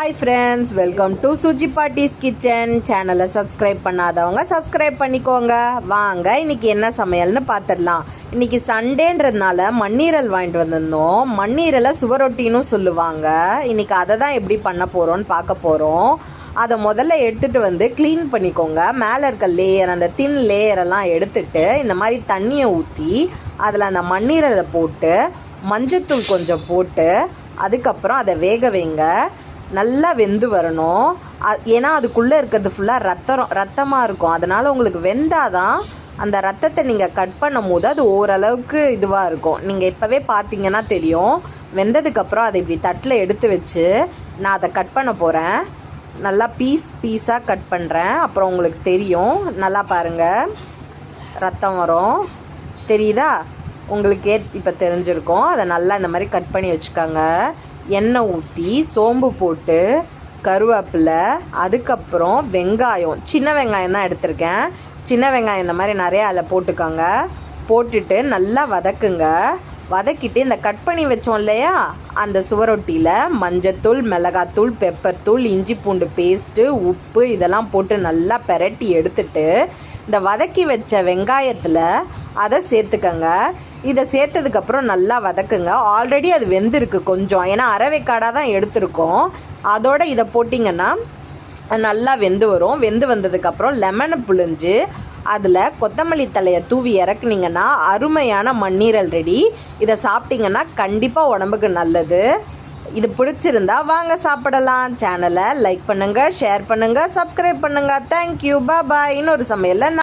Hi friends welcome to Suji Paatti's kitchen சேனலை subscribe பண்ணாதவங்க subscribe பண்ணிக்கோங்க. வாங்க இன்னைக்கு என்ன சமையல்னு பார்த்துடலாம் இன்னைக்கு சண்டேன்றதுனால மண்ணீரல் வாங்கிட்டு வந்திருந்தோம். மண்ணீரலை சுவரொட்டின்னு சொல்லுவாங்க. இன்னைக்கு அதை தான் எப்படி பண்ண போகிறோம்னு பார்க்க போகிறோம் அதை முதல்ல எடுத்துகிட்டு வந்து க்ளீன் பண்ணிக்கோங்க. மேலே இருக்க லேயர் அந்த தின் லேயரெல்லாம் எடுத்துட்டு இந்த மாதிரி தண்ணியை ஊற்றி அதில் அந்த மண்ணீரலை போட்டு மஞ்சத்தூள் கொஞ்சம் போட்டு அதுக்கப்புறம் அதை வேக வைங்க. நல்லா வெந்து வரணும். ஏன்னா அதுக்குள்ளே இருக்கிறது ஃபுல்லாக ரத்தம் ரத்தமாக இருக்கும். அதனால் உங்களுக்கு வெந்தாதான் அந்த ரத்தத்தை நீங்கள் கட் பண்ணும் போது அது ஓரளவுக்கு இதுவாக இருக்கும். நீங்கள் இப்போவே பார்த்தீங்கன்னா தெரியும். வெந்ததுக்கப்புறம் அதை இப்படி தட்டில் எடுத்து வச்சு நான் அதை கட் பண்ண போகிறேன் நல்லா பீஸ் பீஸாக கட் பண்ணுறேன் அப்புறம் உங்களுக்கு தெரியும். நல்லா பாருங்கள் ரத்தம் வரும். தெரியுதா? உங்களுக்கே இப்போ தெரிஞ்சிருக்கும். அதை நல்லா இந்த மாதிரி கட் பண்ணி வச்சுக்கோங்க. எண்ணெய் ஊற்றி சோம்பு போட்டு கருவேப்பிலை அதுக்கப்புறம் வெங்காயம். சின்ன வெங்காயம் தான் எடுத்திருக்கேன். சின்ன வெங்காயம் இந்த மாதிரி நிறைய அதில் போட்டுக்கோங்க. போட்டுட்டு நல்லா வதக்குங்க. வதக்கிட்டு இந்த கட் பண்ணி வச்சோம் இல்லையா? அந்த சுவரொட்டியில் மஞ்சத்தூள் மிளகாத்தூள் பெப்பர் தூள் இஞ்சி பூண்டு பேஸ்ட்டு உப்பு இதெல்லாம் போட்டு நல்லா பெரட்டி எடுத்துட்டு இந்த வதக்கி வச்ச வெங்காயத்தில் அதை சேர்த்துக்கங்க. இதை சேர்த்ததுக்கப்புறம் நல்லா வதக்குங்க. ஆல்ரெடி அது வெந்திருக்கு கொஞ்சம். ஏன்னா அரவைக்காடாக தான் எடுத்திருக்கோம். அதோட இதை போட்டிங்கன்னா நல்லா வெந்து வரும். வெந்து வந்ததுக்கப்புறம் லெமனை புழிஞ்சு அதில் கொத்தமல்லி தலையை தூவி இறக்குனீங்கன்னா அருமையான மண்ணீரல் ரெடி. இதை சாப்பிட்டிங்கன்னா கண்டிப்பாக உடம்புக்கு நல்லது. இது பிடிச்சிருந்தா வாங்க சாப்பிடலாம். சேனலை லைக் பண்ணுங்கள் ஷேர் பண்ணுங்கள் சப்ஸ்கிரைப் பண்ணுங்க. தேங்க்யூ பாய் இன்னொரு ஒரு நான்